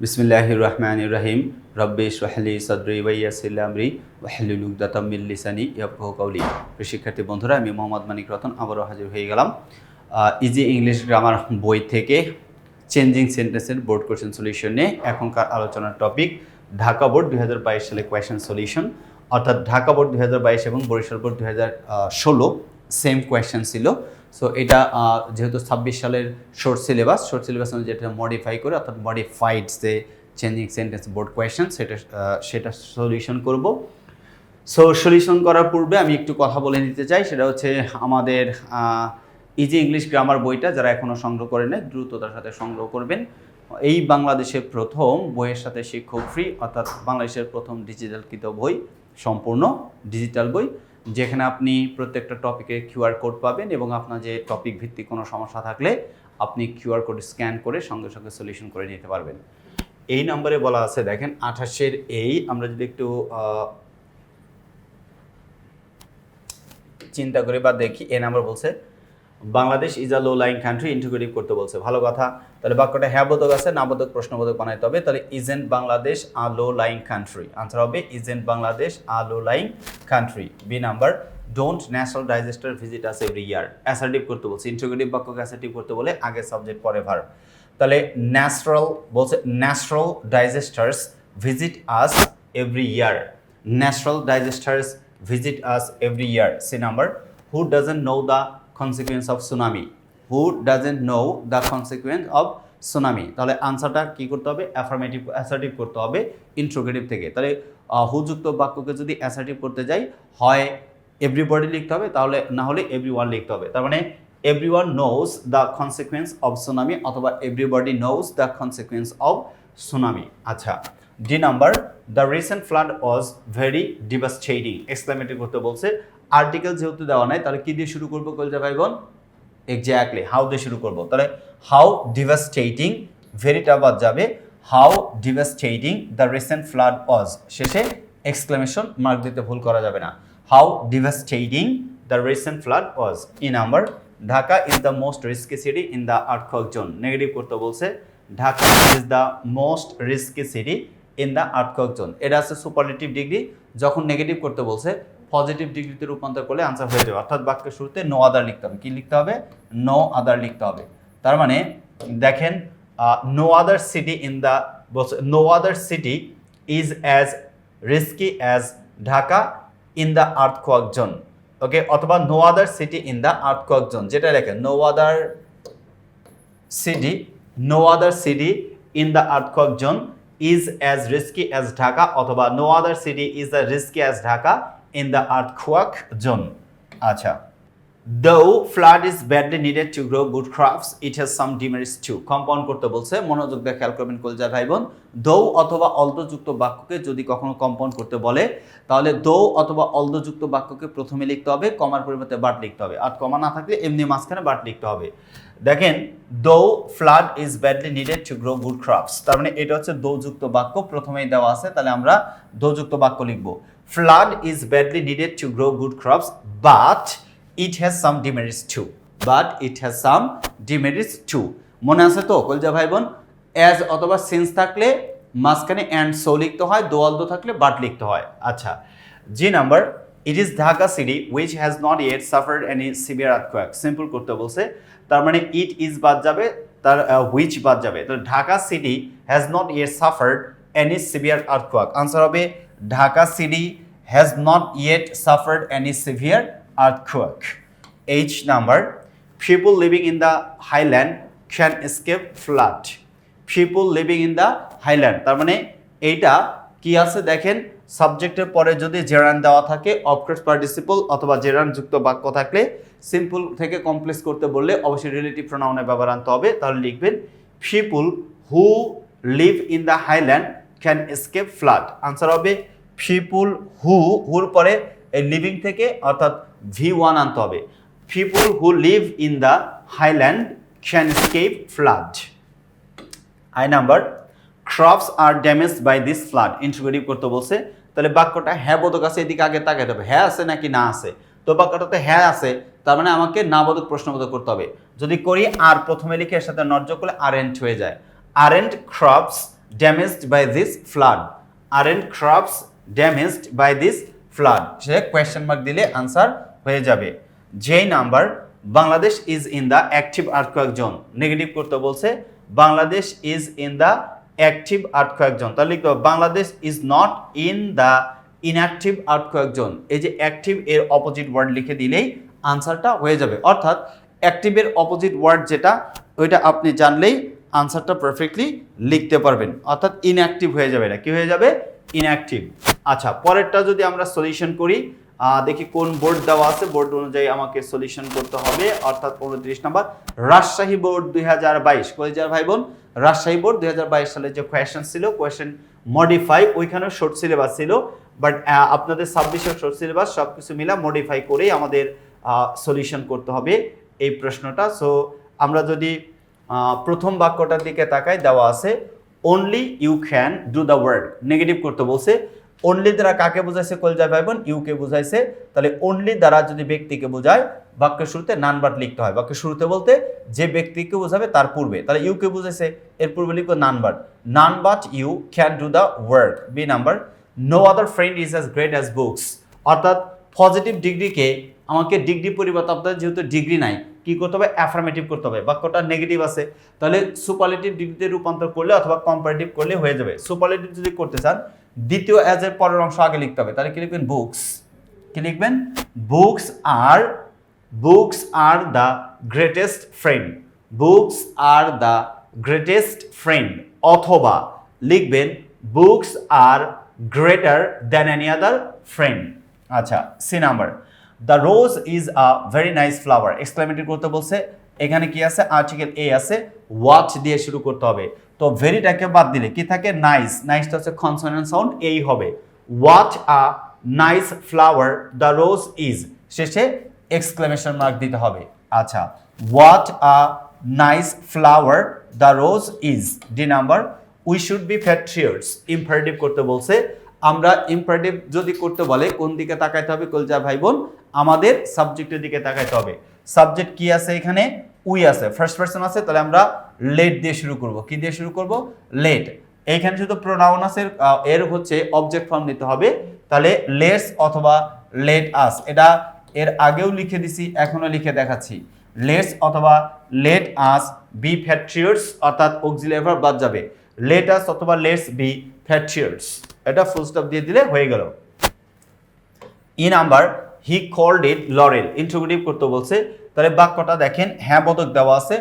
বিসমিল্লাহ রহমান রহিম রব্বি সোহালি সদরি ওয়াইয়াসিল আমরি ওয়াহলুল উকদাতামিল লিসানি ইয়াফকাহু কাউলি শিক্ষার্থী বন্ধুরা, আমি মোহাম্মদ মানিক রতন আবারও হাজির হয়ে গেলাম। ইজি ইংলিশ গ্রামার বই থেকে চেঞ্জিং সেন্টেন্সের বোর্ড কোয়েশ্চেন সলিউশন নিয়ে এখনকার আলোচনার টপিক ঢাকা বোর্ড দু হাজার বাইশ সালে কোয়েশ্চেন সলিউশন অর্থাৎ ঢাকা বোর্ড দু হাজার বাইশ এবং বরিশাল বোর্ড দুই ষোলো সেম কোয়েশ্চেন ছিল। সো এটা যেহেতু ছাব্বিশ সালের শর্ট সিলেবাস শর্ট সিলেবাস যেটা মডিফাই করে, অর্থাৎ মডিফাইড যে চেঞ্জিং সেন্টেন্স বোর্ড কোয়েশ্চেন সেটা সেটা সলিউশন করব। সো সলিউশন করার পূর্বে আমি একটু কথা বলে নিতে চাই, সেটা হচ্ছে আমাদের ইজি ইংলিশ গ্রামার বইটা যারা এখনও সংগ্রহ করে নেয় দ্রুততার সাথে সংগ্রহ করবেন। এই বাংলাদেশের প্রথম বইয়ের সাথে শিক্ষক ফ্রি অর্থাৎ বাংলাদেশের প্রথম ডিজিটালকৃত বই, সম্পূর্ণ ডিজিটাল বই। যেখানে আপনি প্রত্যেকটা টপিকে কিউআর কোড পাবেন এবং আপনার যে টপিক ভিত্তিক কোনো সমস্যা থাকলে আপনি কিউআর কোড স্ক্যান করে সঙ্গে সঙ্গে সলিউশন করে নিতে পারবেন। এই নম্বরে বলা আছে, দেখেন আঠাশের এই, আমরা যদি একটু চিন্তা করে বা দেখি এ নাম্বার বলছে Bangladesh is a low line country interrogative করতে বলছে। ভালো কথা। তাহলে বাক্যটা হ্যাঁ বোধক আছে না বোধক প্রশ্নবোধক বানাইতে হবে। তাহলে isn't Bangladesh a low line country answer হবে isn't Bangladesh a low line country B number don't natural disaster visit us every year assertive করতে বলছে। ইন্টিগ্রেটিভ বাক্যকে অ্যাসার্টিভ করতে বলে আগে সাবজেক্ট পরে ভার তাহলে ন্যাচারাল বলছে natural disasters visit us every year natural disasters visit us every year Say number who doesn't know the consequence of tsunami? Who doesn't know the consequence of tsunami? তাহলে আনসারটা কি করতে হবে? অ্যাফার্মেটিভ অ্যাসার্টিভ করতে হবে interrogative থেকে। তাহলে হুযুক্ত বাক্যকে যদি অ্যাসার্টিভ করতে যাই, হয় এভরিবডি লিখতে হবে, তাহলে না হলে এভরি ওয়ান লিখতে হবে। তার মানে everyone knows the consequence of tsunami অথবা everybody knows the consequence of tsunami আচ্ছা D number the recent flood was very devastating exclamative করতে বলছে আর্টিকেল যেহেতু দেওয়া নাই, তাহলে কি দিয়ে শুরু করব কলজা ভাই বোন এক্স্যাক্টলি হাউ দিয়ে শুরু করব? তাহলে হাউ ডিভাস্টেটিং ভেরিটা বাদ যাবে how devastating the recent flood was শেষে এক্সক্লামেশন মার্ক দিতে ভুল করা যাবে না। How devastating the recent flood was E number Dhaka is the most risky city in the earthquake zone negative করতে বলছে Dhaka is the most risky city in the earthquake zone এটা আছে superlative degree যখন negative করতে বলছে positive ডিগ্রিতে রূপান্তর করলে আনসার হয়ে যাবে। অর্থাৎ বাক্যের শুরুতে নো আদার লিখতে হবে। কি লিখতে হবে? নো আদার লিখতে হবে। তার মানে দেখেন no other city in the no other city is as risky as Dhaka in the earthquake zone okay অথবা no other city in the earthquake zone যেটা লেখেন no other city, no other city in the earthquake zone is as risky as Dhaka অথবা no other city is the risky as Dhaka in the earthquake zone. আচ্ছা। Though flood is badly needed to grow good crops, it has some demerits too. Compound করতে বলছে মনোযোগ দিয়ে খেয়াল করবেন কলজা ভাই বোন দৌ অথবা অলদযুক্ত বাক্যকে যদি কখনো কম্পাউন্ড করতে বলে তাহলে দৌ অথবা অলদযুক্ত বাক্যকে প্রথমে লিখতে হবে কমার পরিবর্তে বাট লিখতে হবে। আর কমা না থাকলে এমনি মাঝখানে বাট লিখতে হবে। দেখেন দৌ flood is badly needed to grow good crops তার মানে এটা হচ্ছে দৌযুক্ত বাক্য প্রথমেই দেওয়া আছে তাহলে আমরা দৌযুক্ত বাক্য লিখব। Flood is badly needed to grow good crops but it has some demerits too but it has some demerits too মনে আছে তো, কলজা ভাই বোন অ্যাজ অথবা সেন্স থাকলে, মাঝখানে অ্যান্ড সো লিখতে হয় দোয়ালদো থাকলে বাট লিখতে হয়। আচ্ছা G number it is Dhaka city which has not yet suffered any severe earthquake simple করতে বলছে। তার মানে ইট ইজ বাদ যাবে, তার হুইচ বাদ যাবে। তো Dhaka city has not yet suffered any severe earthquake answer হবে Dhaka city has not yet suffered any severe earthquake H number people living in the highland can escape flood people living in the highland তার মানে এইটা কি আছে দেখেন? সাবজেক্টের পরে যদি জেরান দেওয়া থাকে অফকোর্স পার্টিসিপল অথবা জেরান যুক্ত বাক্য থাকলে সিম্পল থেকে কমপ্লেক্স করতে বললে অবশ্যই রিলেটিভ প্রোনাউনে ব্যবহার আনতে হবে। তাহলে লিখবেন people who live in the highland can escape flood answer হবে পিপুল হু হুর পরে এই লিভিং থেকে অর্থাৎ ভি ওয়ান আনতে হবে। People who live in the highland can escape flood I number crops are damage by this flood interrogative করতে বলছে। তাহলে বাক্যটা হ্যাঁ বোধক আছে, এদিকে আগে তাকাতে হবে। হ্যাঁ আছে নাকি না আছে? তো বাক্যটাতে হ্যাঁ আছে, তার মানে আমাকে না বোধক প্রশ্নবোধক করতে হবে। যদি করি আর প্রথমে লিখে এর সাথে যোগ করলে আরেন্ট হয়ে যায়। Aren't crops damaged by this flood R and crops damaged by this flood say question mark দিলে আনসার হয়ে যাবে। যেই number Bangladesh is in the active earthquake zone negative করতে বলছে, Bangladesh is in the active earthquake zone তাহলে লিখতে Bangladesh is not in the inactive earthquake zone এই যে অ্যাক্টিভ এর অপোজিট ওয়ার্ড লিখে দিলেই আনসারটা হয়ে যাবে। অর্থাৎ অ্যাক্টিভের অপোজিট ওয়ার্ড যেটা, ওইটা আপনি জানলেই আনসারটা পারফেক্টলি লিখতে পারবেন। অর্থাৎ ইনঅ্যাক্টিভ হয়ে যাবে এটা। কি হয়ে যাবে? ইনঅ্যাক্টিভ আচ্ছা পরেরটা যদি আমরা সলিউশন করি দেখি কোন বোর্ড দেওয়া আছে। বোর্ড অনুযায়ী আমাকে সলিউশন করতে হবে। অর্থাৎ উনত্রিশ নাম্বার, রাজশাহী বোর্ড দুই হাজার বাইশ। কলেজার ভাই বোন রাজশাহী বোর্ড দুই হাজার বাইশ সালে যে কোয়েশ্চেন ছিল কোয়েশ্চেন মডিফাই ওইখানেও শর্ট সিলেবাস ছিল। বাট আপনাদের ছাব্বিশের শর্ট সিলেবাস সব কিছু মিলা মডিফাই করেই আমাদের সলিউশন করতে হবে এই প্রশ্নটা। সো আমরা যদি প্রথম বাক্যটার দিকে তাকাই দেওয়া আছে only you can do the word negative করতে বলছে অনলি দ্বারা কাকে বোঝাইছে কলজা ভাই বোন ইউকে বুঝাইছে? তাহলে অনলি দ্বারা যদি ব্যক্তিকে বোঝায়, বাক্যের শুরুতে নান বাট লিখতে হয়। বাক্যের শুরুতে বলতে, যে ব্যক্তিকে বোঝাবে তার পূর্বে। তাহলে ইউকে বুঝাইছে? এর পূর্বে লিখব none but none but you can do the work B number no other friend is as great as books অর্থাৎ পজিটিভ ডিগ্রিকে আমাকে ডিগ্রি পরিবর্তে আপনাদের যেহেতু ডিগ্রি নাই কি করতে হবে? অ্যাফার্মেটিভ করতে হবে। বাক্যটা নেগেটিভ আছে, তাহলে সুপারলেটিভ ডিগ্রিতে রূপান্তর করলে অথবা কম্পারেটিভ করলে হয়ে যাবে। সুপারলেটিভ যদি করতে চান, দ্বিতীয় অ্যাজ এর পরের অংশ আগে লিখতে হবে। তাহলে কি লিখবেন? বুকস কি লিখবেন? Books are books are the greatest friend books are the greatest friend অথবা লিখবেন books are greater than any other friend আচ্ছা C number the rose is a very nice flower exclamative করতে বলছে, এখানে কি আছে? আর্টিকেল এ আছে। Watch দিয়ে শুরু করতে হবে? তো ভেরিটাকে বাদ দিলে কি থাকে? নাইস নাইসটা হচ্ছে কনসোনেন্ট সাউন্ড এই হবে। What a nice flower the rose is শেষে এক্সক্লেমেশন মার্ক দিতে হবে। আচ্ছা what a nice flower the rose is D number we should be patriots imperative করতে বলছে, আমরা ইম্পারেটিভ যদি করতে বলে, কোন দিকে তাকাইতে হবে কলজা ভাই বোন? আমাদের সাবজেক্টের দিকে তাকাইতে হবে। সাবজেক্ট কি আছে এখানে? উই আছে। ফার্স্ট পার্সন আছে, তাহলে আমরা লেট দিয়ে শুরু করব। কি দিয়ে শুরু করব? লেট এইখানে শুধু প্রোনাউন আছে এর হচ্ছে অবজেক্ট ফর্ম নিতে হবে। তাহলে লেটস অথবা লেট আস এটা এর আগেও লিখে দিছি এখনও লিখে দেখাচ্ছি। লেটস অথবা লেট আস বি ফ্যাট্রিয়ার্স অর্থাৎ অক্সিলিয়ারি ভার্ব বাদ যাবে। লেট আস অথবা লেটস বি ফ্যাট্রিয়ার্স এটা ফুল স্টপ দিয়ে দিলে হয়ে গেল। E number he called it laurel interrogative করতে বলছে, তাহলে বাক্যটা দেখেন হ্যাঁ বোধক দেওয়া আছে,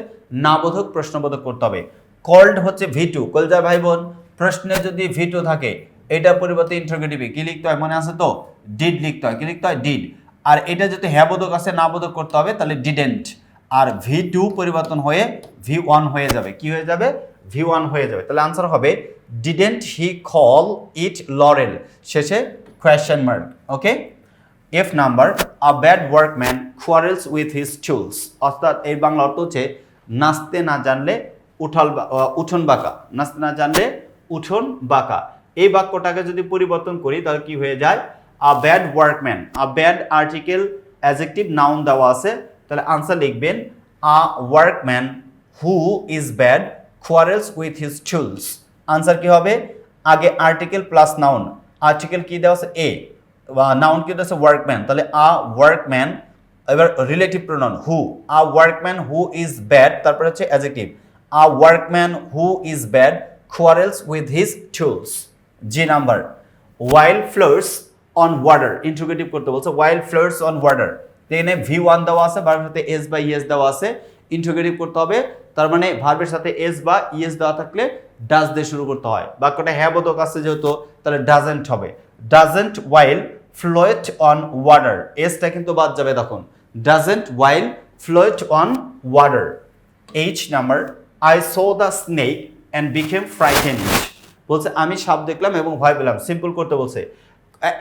না বোধক প্রশ্নবোধক করতে হবে। কল্ড হচ্ছে ভিটু কলজার ভাই বোন। প্রশ্নে যদি ভিটু থাকে, এটা পরিবর্তে ইন্ট্রোগেটিভে কি লিখতে হয় মনে আছে তো? ডিড লিখতে হয়। কি লিখতে হয়? ডিড আর এটা যদি হ্যাঁ বোধক আছে, না বোধক করতে হবে, তাহলে ডিডেন্ট আর ভি টু পরিবর্তন হয়ে ভি ওয়ান হয়ে যাবে। কি হয়ে যাবে? ভি ওয়ান হয়ে যাবে। তাহলে আনসার হবে didn't he call it laurel শেষে question mark okay F number a bad workman quarrels with his tools অর্থাৎ এই বাংলা অর্থ হচ্ছে, নাচতে না জানলে উঠাল উঠোন বাঁকা। নাচতে না জানলে উঠোন বাঁকা। এই বাক্যটাকে যদি পরিবর্তন করি, তাহলে কি হয়ে যায়? A bad workman a bad article adjective noun দেওয়া আছে। তাহলে আনসার লিখবেন a workman who is bad quarrels with his tools answer কি হবে? আগে আর্টিকেল প্লাস নাউন আর্টিকেল কি দেওয়া আছে? এ নাউন কি দেওয়া আছে ওয়ার্কম্যান তাহলে আ ওয়ার্কম্যান এবার relative pronoun who a workman who is bad তারপরে হচ্ছে adjective a workman who is bad quarrels with his tools G number wild flowers on water interrogative করতে বলছে ওয়াইল্ড ফ্লোয়ার্স অন ওয়াটার এখানে V one দেওয়া আছে ভার্বের সাথে S বা ইএস দেওয়া আছে ইন্ট্রোগেটিভ করতে হবে, তার মানে ভার্বের সাথে এস বা ইএস দেওয়া থাকলে ডাজ দিয়ে শুরু করতে হয়, বাক্যটা হ্যাঁ বোধক আছে যেহেতু, তাহলে ডাজেন্ট হবে। Doesn't wild float on water এসটা কিন্তু বাদ যাবে তখন। Doesn't wild float on water H number I saw the snake and became frightened বলছে, আমি সাপ দেখলাম এবং ভয় পেলাম। সিম্পল করতে বলছে।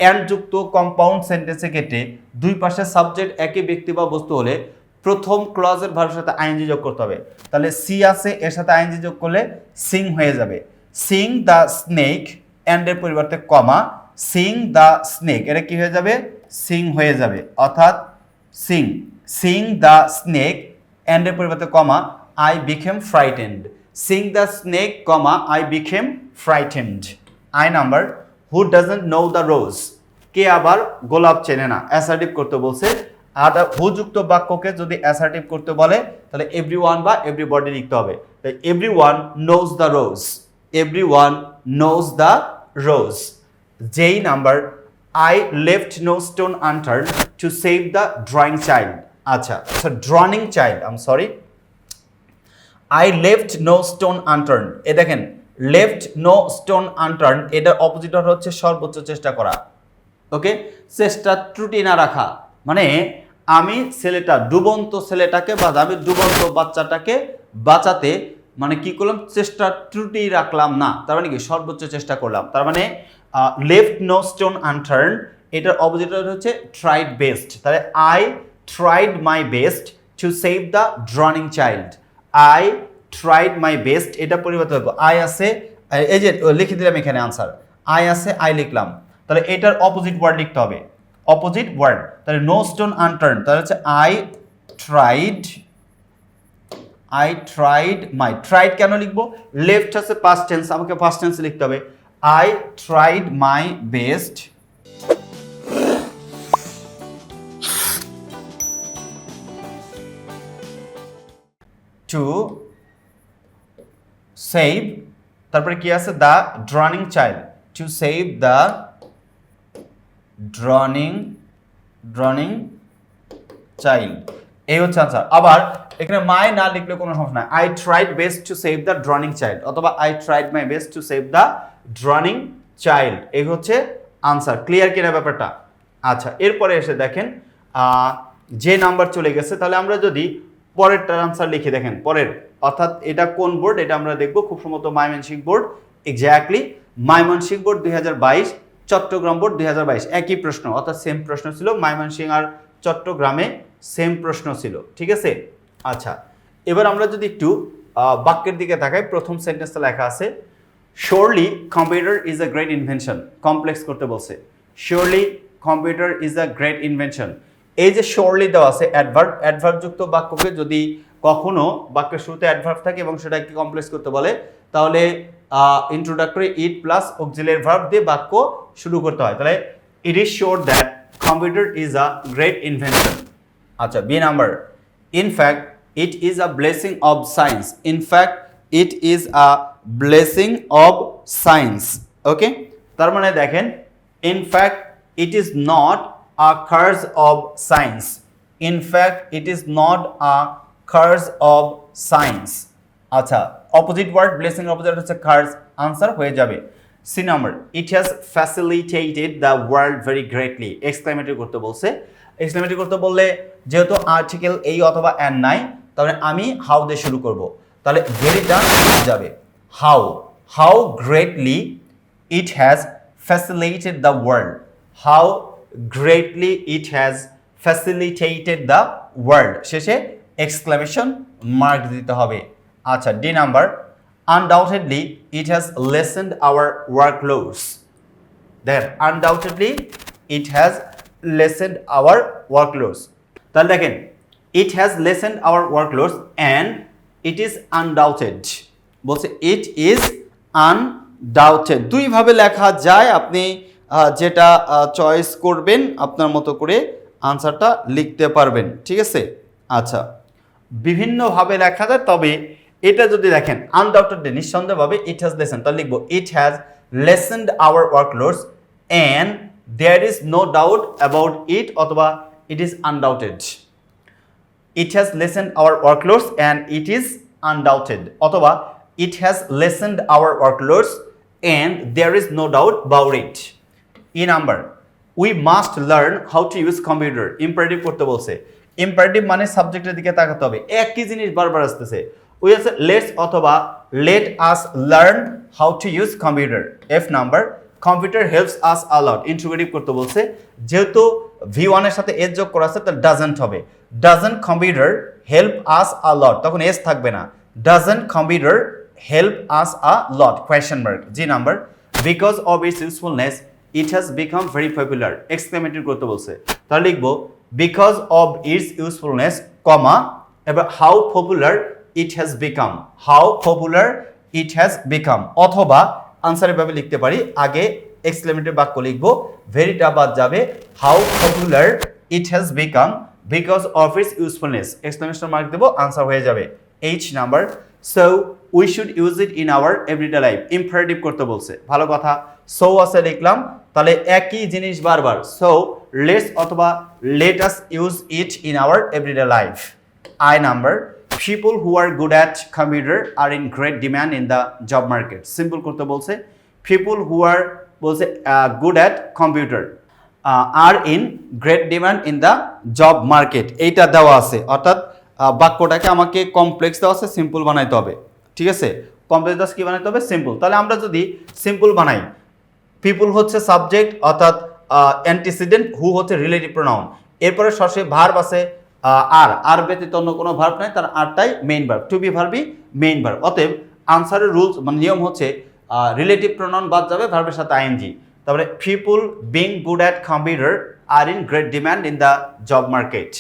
অ্যান্ড যুক্ত কম্পাউন্ড সেন্টেন্সে কেটে দুই পাশে সাবজেক্ট একই ব্যক্তি বা বস্তু হলে প্রথম ক্লজের ভাবের সাথে আইনজি যোগ করতে হবে। তাহলে সি আছে, এর সাথে আইনজি যোগ করলে সিং হয়ে যাবে। সিং দ্য স্নেক অ্যান্ডের পরিবর্তে কমা সিং দ্য স্নেক। এটা কি হয়ে যাবে? সিং হয়ে যাবে। অর্থাৎ সিং। সিং দ্য স্নেক অ্যান্ডের পরিবর্তে comma I became frightened seeing the snake, comma I became frightened I number who doesn't know the rose কে আবার গোলাপ চেনে না? অ্যাসার্টিভ করতে বলছে। আর হুযুক্ত বাক্যকে যদি অ্যাসার্টিভ করতে বলে, তাহলে এভরি ওয়ান বা এভরিবডি লিখতে হবে। তাই every one knows the rose every one knows the rose যেই number I left no stone unturned to save the drawing child আচ্ছা আচ্ছা drowning child um sorry I left no stone unturned এ দেখেন left no stone unturned এটার opposite হচ্ছে সর্বোচ্চ চেষ্টা করা। ওকে? চেষ্টা ত্রুটি না রাখা। মানে আমি ছেলেটা, ডুবন্ত ছেলেটাকে বা আমি ডুবন্ত বাচ্চাটাকে বাঁচাতে মানে কি করলাম? চেষ্টা ত্রুটি রাখলাম না। তার মানে কি? সর্বোচ্চ চেষ্টা করলাম। তার মানে লেফট নো স্টোন আনটার্ন এটার অপোজিট হচ্ছে ট্রাইড বেস্ট তাহলে I tried my best to save the drowning child I tried my best এটা পরিবর্তন করব। আই আছে, এই যে লিখে দিলাম এখানে আনসার আই আছে আই লিখলাম। তাহলে এটার অপোজিট ওয়ার্ড লিখতে হবে। অপোজিট ওয়ার্ড তাহলে নো স্টোন আনটার্ন তাহলে হচ্ছে I tried I tried my tried কেন লিখব? লেফট আছে পাস্ট টেন্স আমাকে পাস্ট টেন্স লিখতে হবে। I tried my best to save তারপরে কি আছে? The drowning child to save the drowning drowning child এই হচ্ছে আনসার আবার এখানে মাই না লিখলে কোনো সমস্যা নাই। I tried best to save the drowning child অথবা I tried my best to save the drowning child এই হচ্ছে আনসার ক্লিয়ার কিনা ব্যাপারটা? আচ্ছা এরপরে এসে দেখেন যে নাম্বার চলে গেছে, তাহলে আমরা যদি পরেরটার আনসার লিখে, দেখেন, পরের, অর্থাৎ এটা কোন বোর্ড এটা আমরা দেখব, খুব সম্ভবত Mymensingh board exactly Mymensingh board দুই হাজার বাইশ, চট্টগ্রাম বোর্ড দুই হাজার বাইশ, একই প্রশ্ন, অর্থাৎ সেম প্রশ্ন ছিল, ময়মনসিংহ আর চট্টগ্রামে সেম প্রশ্ন ছিল, ঠিক আছে? আচ্ছা এবার আমরা যদি একটু বাক্যের দিকে তাকাই, প্রথম সেন্টেন্সটা লেখা আছে surely computer is a great invention complex করতে বলছে। Surely computer is a great invention এই যে শিওরলি দেওয়া আছে অ্যাডভার্ব অ্যাডভার্বযুক্ত বাক্যকে যদি কখনো বাক্যের শুরুতে অ্যাডভার্ব থাকে এবং সেটাকে কমপ্লেক্স করতে বলে, তাহলে introductory it plus auxiliary verb দিয়ে বাক্য শুরু করতে হয়। তাহলে it is sure that computer is a great invention আচ্ছা B number in fact it is a blessing of science in fact it is a blessing of science okay তার মানে দেখেন in fact it is not a curse of science in fact it is not a curse of science আচ্ছা opposite word blessing opposite হচ্ছে curse answer হয়ে যাবে। C number it has facilitated the world very greatly exclamatory করতে বলছে। Exclamatory করতে বললে, যেহেতু article এই অথবা অ্যান নাই, তাহলে আমি হাউ দিয়ে শুরু করব? তাহলে ভেরিটা যাবে। How how greatly it has facilitated the world how greatly it has facilitated the world শেষে এক্সক্লামেশন মার্ক দিতে হবে। আচ্ছা D number undoubtedly it has lessened our workloads then undoubtedly it has lessened our workloads তাহলে দেখেন it has lessened our workloads and it is undoubted বলছে it is আনডাউটেড দুইভাবে লেখা যায়, আপনি যেটা চয়েস করবেন, আপনার মতো করে আনসারটা লিখতে পারবেন, ঠিক আছে? আচ্ছা বিভিন্নভাবে লেখা যায়, তবে এটা যদি দেখেন আনডাউটেডলি নিঃসন্দেহভাবে ইট হ্যাজ লেসেন তাহলে লিখব it has lessened our workloads and there is no doubt about it অথবা it is undoubted it has lessened our workloads and it is undoubted অথবা it has lessened our workloads, and there is no doubt about it. E number we must learn how to use computer. Imperative করতে বলছে। Imperative মানে সাবজেক্টের দিকে তাকাতে হবে। একই জিনিস বারবার আসতেছে। ওই আছে লেটস অথবা let us learn how to use computer F number computer helps us a lot interrogative করতে বলছে। যেহেতু ভি ওয়ানের সাথে এস যোগ করা আছে, তাহলে ডাজেন্ট হবে। Doesn't computer help us a lot তখন এস থাকবে না। Doesn't computer help us a lot question mark G number because of its usefulness it has become very popular exclamative করতে বলছে। তাহলে লিখব because of its usefulness comma এবার how popular it has become how popular it has become অথবা আনসারের ভাবে লিখতে পারি। আগে এক্সক্লেমেটিভ বাক্য লিখব ভেরিটা বাদ যাবে। How popular it has become because of its usefulness exclamation mark দেবো আনসার হয়ে যাবে। H number so we should use it in our everyday life imperative করতে বলছে। ভালো কথা সো আছে লিখলাম তাহলে একই জিনিস বারবার সো লেটস অথবা let us use it in our everyday life I number people who are good at computer are in great demand in the job market simple করতে বলছে পিপল হু আর বলছে good at computer are in great demand in the job market এইটা দেওয়া আছে, অর্থাৎ বাক্যটাকে আমাকে complex দেওয়া আছে সিম্পল বানাইতে হবে। ঠিক আছে? কমপ্লেক্স দাস কি বানাইতে হবে? সিম্পল তাহলে আমরা যদি সিম্পল বানাই পিপুল হচ্ছে সাবজেক্ট অর্থাৎ অ্যান্টিসিডেন্ট হু হচ্ছে রিলেটিভ প্রোনাউন এরপরে সরাসরি ভার্ব আছে আর আর ব্যতীত অন্য কোনো ভার্ব নাই, তার আরটাই মেইন ভার্ব টু বি ভার্বই মেইন ভার্ব অতএব আনসারের রুলস মানে নিয়ম হচ্ছে রিলেটিভ প্রোনাউন বাদ যাবে ভার্বের সাথে আইএনজি তারপরে people being good at computer are in great demand in the job market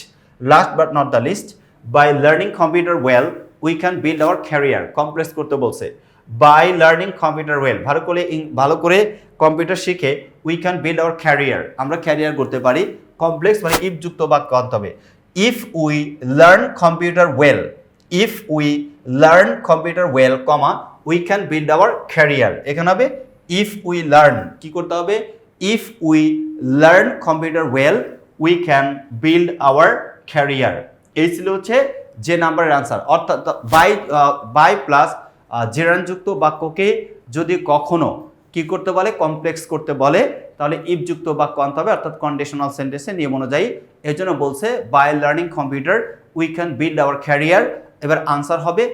last but not the least by learning computer well we can build our career complex করতে বলছে। By learning computer well ভালো করে ভালো করে computer শিখে we can build our career আমরা career করতে পারি কমপ্লেক্স মানে ইফ যুক্ত বাক্য আনতে হবে। If we learn computer well if we learn computer well comma we can build our career এখানে হবে ইফ উই লার্ন কি করতে হবে? If we learn computer well we can build our career এই ছিল হচ্ছে যে নাম্বারের আনসার অর্থাৎ বাই বাই প্লাস জেরানযুক্ত বাক্যকে যদি কখনো কি করতে বলে? কমপ্লেক্স করতে বলে, তাহলে ইফযুক্ত বাক্য আনতে হবে, অর্থাৎ কন্ডিশনাল সেন্টেন্সের নিয়ম অনুযায়ী। এর জন্য বলছে by learning computer we can build our career এবার আনসার হবে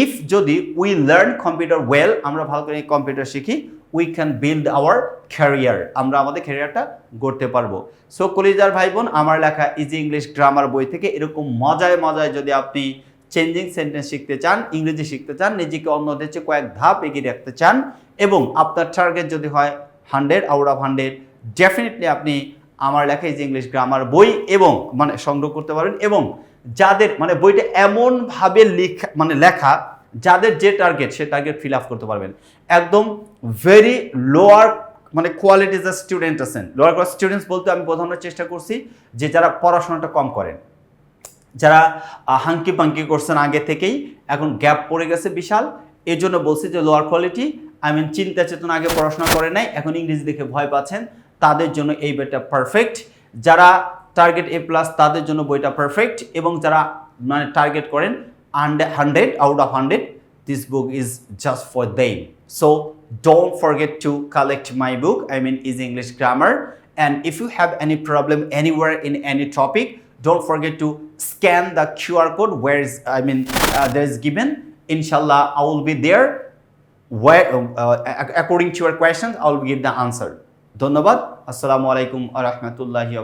ইফ যদি উই লার্ন কম্পিউটার ওয়েল আমরা ভালো করে কম্পিউটার শিখি we can build our career আমরা আমাদের ক্যারিয়ারটা গড়তে পারব। সো কলিজার ভাই বোন আমার লেখা ইজি ইংলিশ গ্রামার বই থেকে এরকম মজায় মজায় যদি আপনি চেঞ্জিং সেন্টেন্স শিখতে চান, ইংরেজি শিখতে চান, নিজেকে অন্যদের চেয়ে কয়েক ধাপ এগিয়ে রাখতে চান এবং আপনার টার্গেট যদি হয় hundred out of hundred definitely আপনি আমার লেখা ইজি ইংলিশ গ্রামার বই এবং মানে সংগ্রহ করতে পারেন এবং যাদের মানে বইটা এমনভাবে লেখা মানে লেখা যাদের যে টার্গেট সে টার্গেট ফিল আপ করতে পারবেন। একদম ভেরি লোয়ার মানে কোয়ালিটি যে স্টুডেন্ট আছেন লোয়ার ক্লাস স্টুডেন্টস বলতে আমি বোঝানোর চেষ্টা করছি যে যারা পড়াশোনাটা কম করেন। যারা হাঙ্কি পাঙ্কি করছেন আগে থেকেই, এখন গ্যাপ পড়ে গেছে বিশাল এই জন্য বলছি যে লোয়ার কোয়ালিটি আই মিন চিন্তা চেতনা আগে পড়াশোনা করে নাই এখন ইংরেজি দেখে ভয় পাচ্ছেন, তাদের জন্য এই বইটা পারফেক্ট যারা টার্গেট এ প্লাস তাদের জন্য বইটা পারফেক্ট এবং যারা মানে টার্গেট করেন hundred out of hundred this book is just for them. So don't forget to collect my book. I mean, is English grammar. And if you have any problem anywhere in any topic, don't forget to scan the QR code where is I mean uh, there is given. Inshallah, I will be there. Where uh, ac- according to your questions, I will give the answer. ধন্যবাদ আসসালামু আলাইকুম আ রহমতুল্লাহি